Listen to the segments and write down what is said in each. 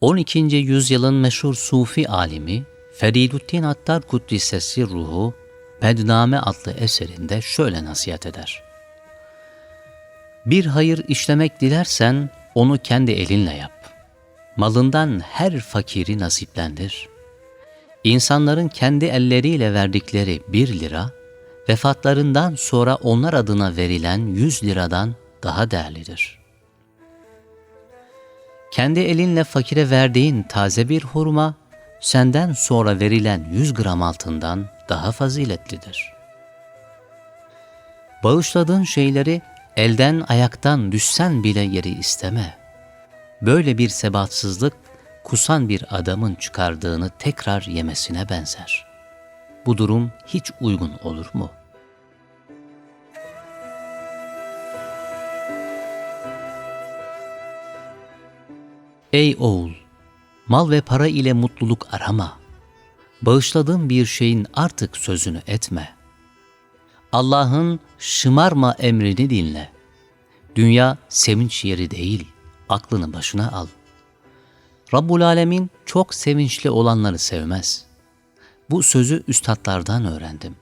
12. yüzyılın meşhur Sufi alimi Feridüddin Attar Kuddisesi ruhu Bedname adlı eserinde şöyle nasihat eder. Bir hayır işlemek dilersen onu kendi elinle yap. Malından her fakiri nasiplendir. İnsanların kendi elleriyle verdikleri bir lira, vefatlarından sonra onlar adına verilen yüz liradan daha değerlidir.'' Kendi elinle fakire verdiğin taze bir hurma, senden sonra verilen 100 gram altından daha faziletlidir. Bağışladığın şeyleri elden ayaktan düşsen bile geri isteme. Böyle bir sebatsızlık, kusan bir adamın çıkardığını tekrar yemesine benzer. Bu durum hiç uygun olur mu?'' Ey oğul! Mal ve para ile mutluluk arama. Bağışladığın bir şeyin artık sözünü etme. Allah'ın şımarma emrini dinle. Dünya sevinç yeri değil, aklını başına al. Rabbul Alemin çok sevinçli olanları sevmez. Bu sözü üstadlardan öğrendim.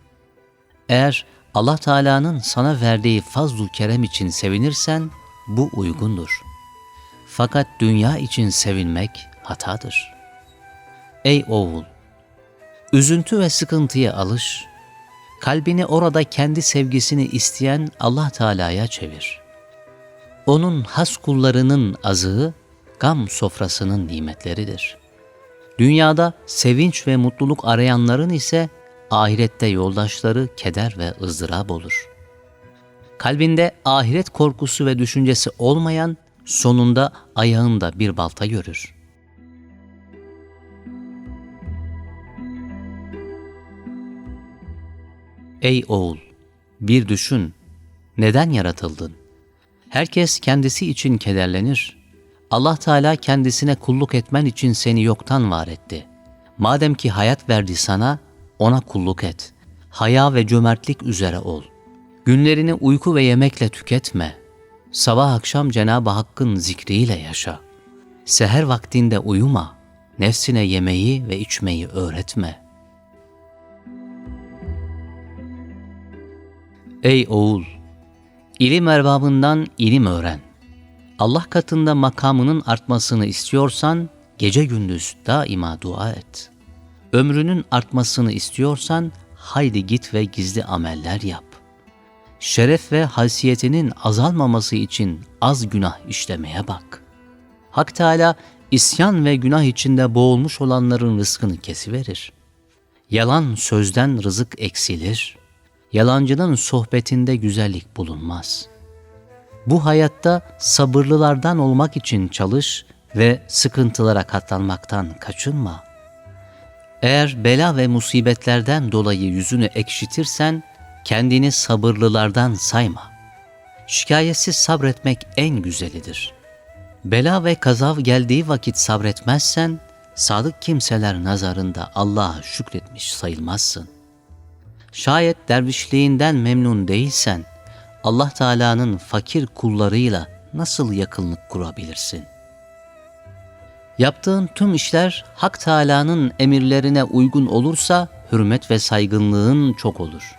Eğer Allah Teala'nın sana verdiği fazl kerem için sevinirsen bu uygundur.'' Fakat dünya için sevinmek hatadır. Ey oğul! Üzüntü ve sıkıntıya alış. Kalbini orada kendi sevgisini isteyen Allah Teala'ya çevir. Onun has kullarının azığı, gam sofrasının nimetleridir. Dünyada sevinç ve mutluluk arayanların ise ahirette yoldaşları keder ve ızdırap olur. Kalbinde ahiret korkusu ve düşüncesi olmayan sonunda ayağında bir balta görür. Ey oğul! Bir düşün, neden yaratıldın? Herkes kendisi için kederlenir. Allah Teala kendisine kulluk etmen için seni yoktan var etti. Madem ki hayat verdi sana, ona kulluk et. Haya ve cömertlik üzere ol. Günlerini uyku ve yemekle tüketme.'' Sabah akşam Cenab-ı Hakk'ın zikriyle yaşa. Seher vaktinde uyuma, nefsine yemeği ve içmeyi öğretme. Ey oğul! İlim erbabından ilim öğren. Allah katında makamının artmasını istiyorsan, gece gündüz daima dua et. Ömrünün artmasını istiyorsan, haydi git ve gizli ameller yap şeref ve haysiyetinin azalmaması için az günah işlemeye bak. Hak Teala isyan ve günah içinde boğulmuş olanların rızkını kesiverir. Yalan sözden rızık eksilir. Yalancının sohbetinde güzellik bulunmaz. Bu hayatta sabırlılardan olmak için çalış ve sıkıntılara katlanmaktan kaçınma. Eğer bela ve musibetlerden dolayı yüzünü ekşitirsen, Kendini sabırlılardan sayma. Şikayetsiz sabretmek en güzelidir. Bela ve kazav geldiği vakit sabretmezsen, sadık kimseler nazarında Allah'a şükretmiş sayılmazsın. Şayet dervişliğinden memnun değilsen, Allah Teala'nın fakir kullarıyla nasıl yakınlık kurabilirsin? Yaptığın tüm işler Hak Teala'nın emirlerine uygun olursa hürmet ve saygınlığın çok olur.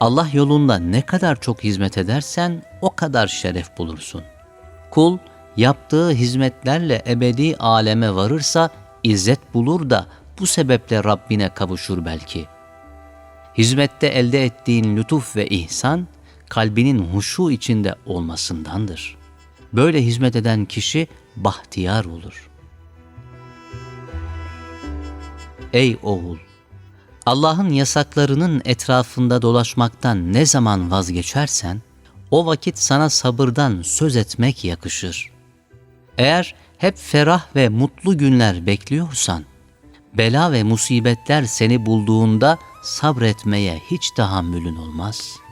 Allah yolunda ne kadar çok hizmet edersen o kadar şeref bulursun. Kul yaptığı hizmetlerle ebedi aleme varırsa izzet bulur da bu sebeple Rabbine kavuşur belki. Hizmette elde ettiğin lütuf ve ihsan kalbinin huşu içinde olmasındandır. Böyle hizmet eden kişi bahtiyar olur. Ey oğul! Allah'ın yasaklarının etrafında dolaşmaktan ne zaman vazgeçersen, o vakit sana sabırdan söz etmek yakışır. Eğer hep ferah ve mutlu günler bekliyorsan, bela ve musibetler seni bulduğunda sabretmeye hiç tahammülün olmaz.''